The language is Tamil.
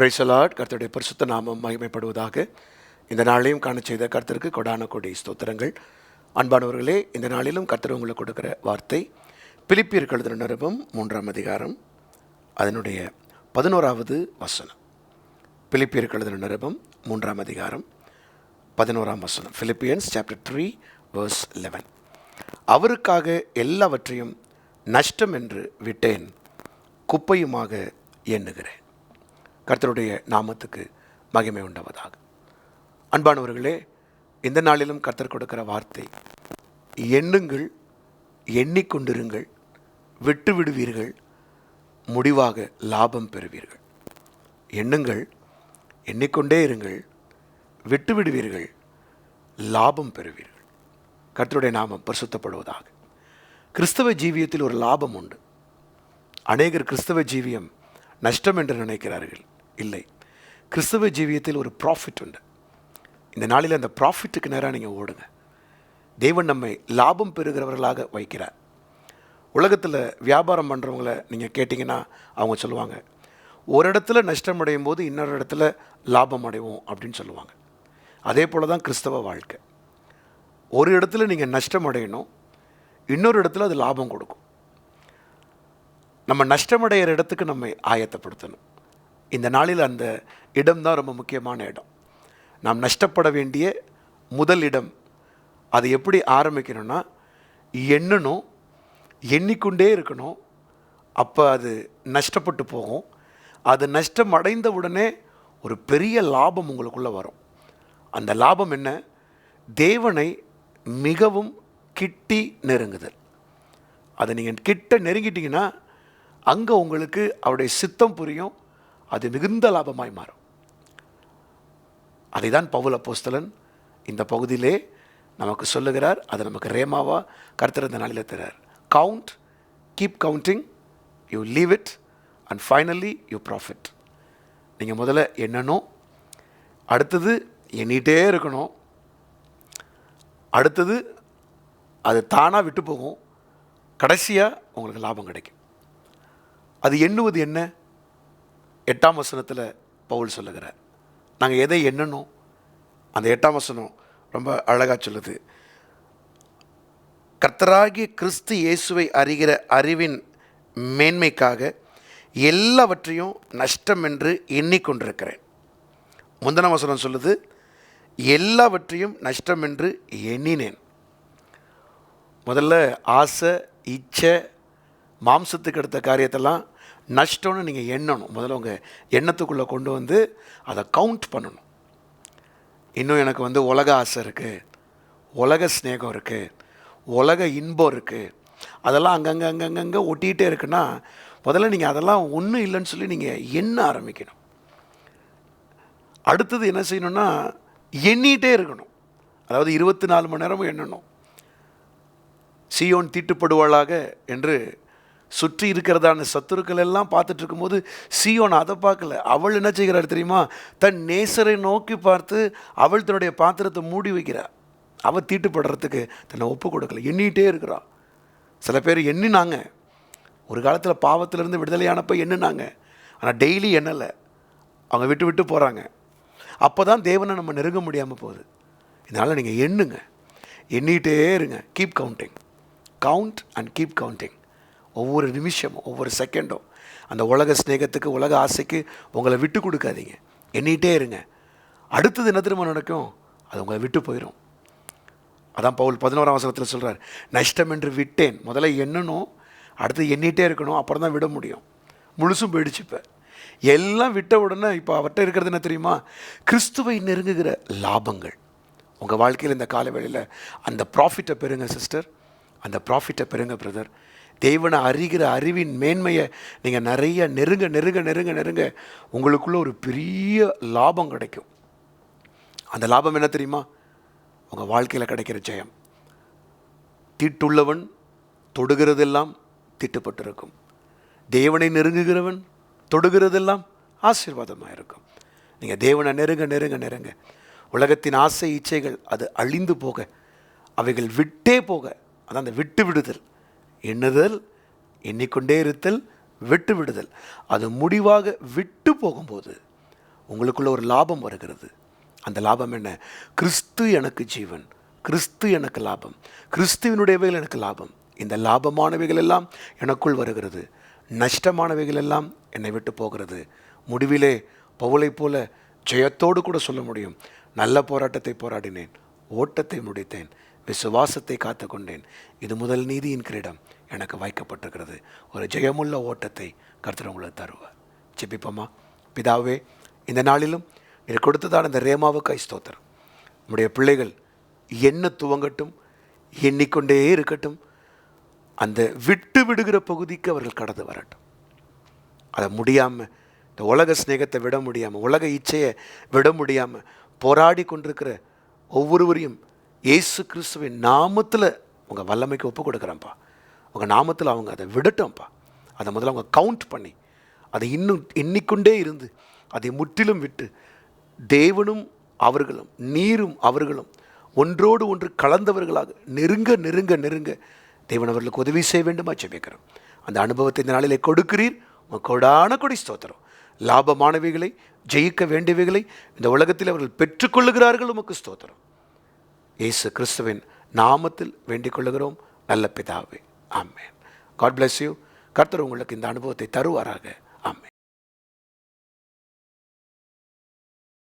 பிரைசலாட் கர்த்தருடைய பரிசுத்த நாமம் மகிமைப்படுவதாக இந்த நாளையும் காண செய்த கர்த்தருக்கு கொடான கொடி ஸ்தோத்திரங்கள். அன்பானவர்களே இந்த நாளிலும் கர்த்தர் உங்களுக்கு கொடுக்கிற வார்த்தை பிலிப்பியர் கழுதின நிருபம் மூன்றாம் அதிகாரம் அதனுடைய பதினோராவது வசனம். பிலிப்பியர் கழுதின நிருபம் மூன்றாம் அதிகாரம் பதினோராம் வசனம். Philippians chapter three verse eleven அவருக்காக எல்லாவற்றையும் நஷ்டம் என்று விட்டேன் குப்பையுமாக எண்ணுகிறேன். கர்த்தருடைய நாமத்துக்கு மகிமை உண்டவதாக. அன்பானவர்களே இந்த நாளிலும் கர்த்தர் கொடுக்கிற வார்த்தை எண்ணுங்கள் எண்ணிக்கொண்டிருங்கள் விட்டு விடுவீர்கள் முடிவாக லாபம் பெறுவீர்கள். எண்ணுங்கள் எண்ணிக்கொண்டே இருங்கள் விட்டு விடுவீர்கள் லாபம் பெறுவீர்கள். கர்த்தருடைய நாமம் பரிசுத்தப்படுவதாக. கிறிஸ்தவ ஜீவியத்தில் ஒரு லாபம் உண்டு. அநேகர் கிறிஸ்தவ ஜீவியம் நஷ்டம் என்று நினைக்கிறார்கள். இல்லை. கிறிஸ்தவ ஜீவியத்தில் ஒரு ப்ராஃபிட் உண்டு. இந்த நாளில் அந்த ப்ராஃபிட்டுக்கு நேராக நீங்கள் ஓடுங்க. தேவன் நம்மை லாபம் பெறுகிறவர்களாக வைக்கிறார். உலகத்தில் வியாபாரம் பண்ணுறவங்கள நீங்கள் கேட்டிங்கன்னா அவங்க சொல்லுவாங்க ஒரு இடத்துல நஷ்டம் அடையும் போது இன்னொரு இடத்துல லாபம் அடைவோம் அப்படின்னு சொல்லுவாங்க. அதே போல் தான் கிறிஸ்தவ வாழ்க்கை. ஒரு இடத்துல நீங்கள் நஷ்டம் அடையணும் இன்னொரு இடத்துல அது லாபம் கொடுக்கும். நம்ம நஷ்டமடைகிற இடத்துக்கு நம்மை ஆயத்தப்படுத்தணும். இந்த நாளில் அந்த இடம்தான் ரொம்ப முக்கியமான இடம். நாம் நஷ்டப்பட வேண்டிய முதல் இடம் அது எப்படி ஆரம்பிக்கணும்னா எண்ணணும் எண்ணிக்கொண்டே இருக்கணும். அப்போ அது நஷ்டப்பட்டு போகும். அது நஷ்டம் அடைந்த உடனே ஒரு பெரிய லாபம் உங்களுக்குள்ளே வரும். அந்த லாபம் என்ன? தேவனை மிகவும் கிட்டி நெருங்குதல். அதை நீங்கள் கிட்ட நெருங்கிட்டிங்கன்னா அங்கே உங்களுக்கு அவருடைய சித்தம் புரியும். அது மிகுந்த லாபமாய் மாறும். அதை தான் பவுல் அப்போஸ்தலன் இந்த பகுதியிலே நமக்கு சொல்லுகிறார். அது நமக்கு ரேமாவாக கருத்தர் இந்த நாளில் தரார். Count keep counting you leave it and finally you profit நீங்கள் முதல்ல எண்ணணும். அடுத்தது எண்ணிகிட்டே இருக்கணும். அடுத்தது அது தானாக விட்டு போகும். கடைசியாக உங்களுக்கு லாபம் கிடைக்கும். அது எண்ணுவது என்ன? எட்டாம் வசனத்தில் பவுல் சொல்லுகிறார். நாங்கள் எதை எண்ணணும் அந்த எட்டாம் வசனம் ரொம்ப அழகாக சொல்லுது. கர்த்தராகிய கிறிஸ்து இயேசுவை அறிகிற அறிவின் மேன்மைக்காக எல்லாவற்றையும் நஷ்டம் என்று எண்ணிக்கொண்டிருக்கிறேன். முந்தன வசனம் சொல்லுது எல்லாவற்றையும் நஷ்டம் என்று எண்ணினேன். முதல்ல ஆசை இச்சை மாம்சத்துக்கு எடுத்த காரியத்தெல்லாம் நஷ்டம்னு நீங்கள் எண்ணணும். முதல்ல உங்கள் எண்ணத்துக்குள்ளே கொண்டு வந்து அதை கவுண்ட் பண்ணணும். இன்னும் எனக்கு வந்து உலக ஆசை இருக்குது உலக ஸ்நேகம் இருக்குது உலக இன்பம் இருக்குது அதெல்லாம் அங்கங்கே அங்கங்கங்கே ஒட்டிகிட்டே இருக்குன்னா முதல்ல நீங்கள் அதெல்லாம் ஒன்றும் இல்லைன்னு சொல்லி நீங்கள் எண்ண ஆரம்பிக்கணும். அடுத்தது என்ன செய்யணும்னா எண்ணிகிட்டே இருக்கணும். அதாவது இருபத்தி நாலு மணி நேரமும் எண்ணணும். சியோன் தீட்டுப்படுவாளாக என்று சுற்றி இருக்கிறதான சத்துருக்கள் எல்லாம் பார்த்துட்டு இருக்கும்போது சியோன் அதை பார்க்கல. அவள் என்ன செய்கிறாள் தெரியுமா? தன் நேசரை நோக்கி பார்த்து அவள் தன்னுடைய பாத்திரத்தை மூடி வைக்கிறாள் அவள் தீட்டுப்படுறதுக்கு தன்னை ஒப்பு கொடுக்கல. எண்ணிகிட்டே இருக்கிறாள் சில பேர் எண்ணினாங்க. ஒரு காலத்தில் பாவத்திலேருந்து விடுதலையானப்போ எண்ணினாங்க. ஆனால் டெய்லி எண்ணலை. அவங்க விட்டு விட்டு போகிறாங்க அப்போ தான் தேவனை நம்ம நெருங்க முடியாமல் போகுது. இதனால் நீங்கள் எண்ணுங்க. எண்ணிகிட்டே இருங்க. Keep counting count and keep counting ஒவ்வொரு நிமிஷமும் ஒவ்வொரு செகண்டும் அந்த உலக ஸ்நேகத்துக்கு உலக ஆசைக்கு உங்களை விட்டு கொடுக்காதீங்க. எண்ணிகிட்டே இருங்க. அடுத்தது என்ன திரும்ப நடக்கும்? அது உங்களை விட்டு போயிடும் அதான் பவுல் பதினோராம் அவசரத்தில் சொல்கிறார் நஷ்டம் என்று விட்டேன். முதல்ல எண்ணணும் அடுத்து எண்ணிகிட்டே இருக்கணும் அப்புறம் தான் விட முடியும். முழுசும் போயிடுச்சு இப்போ. எல்லாம் விட்ட உடனே இப்போ அவர்கிட்ட இருக்கிறது என்ன தெரியுமா? கிறிஸ்துவை நெருங்குகிற லாபங்கள். உங்கள் வாழ்க்கையில் இந்த காலவேளையில் அந்த ப்ராஃபிட்டை பெறுங்க சிஸ்டர் அந்த ப்ராஃபிட்டை பெறுங்க பிரதர் தேவனை அறிகிற அறிவின் மேன்மையை நீங்கள் நிறைய நெருங்க நெருங்க நெருங்க நெருங்க உங்களுக்குள்ள ஒரு பெரிய லாபம் கிடைக்கும். அந்த லாபம் என்ன தெரியுமா? உங்கள் வாழ்க்கையில் கிடைக்கிற ஜெயம். தீட்டுள்ளவன் தொடுகிறதெல்லாம் தீட்டுப்பட்டிருக்கும். தேவனை நெருங்குகிறவன் தொடுகிறதெல்லாம் ஆசீர்வாதமாக இருக்கும். நீங்கள் தேவனை நெருங்க நெருங்க நெருங்க. உலகத்தின் ஆசை இச்சைகள் அது அழிந்து போக அவைகள் விட்டே போக அதான் அந்த விட்டு விடுதல். எண்ணுதல் எண்ணிக்கொண்டே இருத்தல் விட்டு விடுதல். அது முடிவாக விட்டு போகும்போது உங்களுக்குள்ள ஒரு லாபம் வருகிறது. அந்த லாபம் என்ன? கிறிஸ்து எனக்கு ஜீவன். கிறிஸ்து எனக்கு லாபம். கிறிஸ்துவினுடையவைகள் எனக்கு லாபம். இந்த லாபமானவைகள் எல்லாம் எனக்குள் வருகிறது. நஷ்டமானவைகள் எல்லாம் என்னை விட்டு போகிறது. முடிவிலே பவுளை போல ஜெயத்தோடு கூட சொல்ல முடியும். நல்ல போராட்டத்தை போராடினேன். ஓட்டத்தை முடித்தேன். விசுவாசத்தை காத்துக்கொண்டேன். இது முதல் நீதியின் கிரீடம். எனக்கு வைக்கப்பட்டிருக்கிறது. ஒரு ஜெயமுள்ள ஓட்டத்தை கர்த்தர் உங்களுக்கு தருவார். ஜெபிப்போமா? பிதாவே இந்த நாளிலும் நீர் கொடுத்ததான இந்த ரேமாவுக்கு ஸ்தோத்திரம். நம்முடைய பிள்ளைகள் என்ன துவங்கட்டும் எண்ணிக்கொண்டே இருக்கட்டும் அந்த விட்டு விடுகிற பகுதிக்கு அவர்கள் கடந்து வரட்டும். அதை முடியாமல் இந்த உலக சிநேகத்தை விட முடியாமல் உலக இச்சையை விட முடியாமல் போராடி கொண்டிருக்கிற ஒவ்வொருவரையும் இயேசு கிறிஸ்துவின் நாமத்தில் உங்கள் வல்லமைக்கு ஒப்பு கொடுக்குறேன்ப்பா. உங்கள் நாமத்தில் அவங்க அதை விடட்டோம்ப்பா. அதை முதல்ல அவங்க கவுண்ட் பண்ணி அதை இன்னும் எண்ணிக்கொண்டே இருந்து அதை முற்றிலும் விட்டு தேவனும் அவர்களும் நீரும் அவர்களும் ஒன்றோடு ஒன்று கலந்தவர்களாக நெருங்க நெருங்க நெருங்க தேவன் அவர்களுக்கு உதவி செய்ய வேண்டுமா? ஜெபிக்கிறோம். அந்த அனுபவத்தை இந்த நாளிலே கொடுக்கிறீர். உங்கள் கொடான கொடி ஸ்தோத்திரம். லாபமானவைகளை ஜெயிக்க வேண்டியவைகளை இந்த உலகத்தில் அவர்கள் பெற்றுக்கொள்ளுகிறார்கள் உமக்கு ஸ்தோத்திரம். இயேசு கிறிஸ்துவின் நாமத்தில் வேண்டிக் கொள்ளுகிறோம் நல்ல பிதாவே. ஆமேன். காட் பிளஸ் யூ கர்த்தர் உங்களுக்கு இந்த அனுபவத்தை தருவாராக. ஆமென்.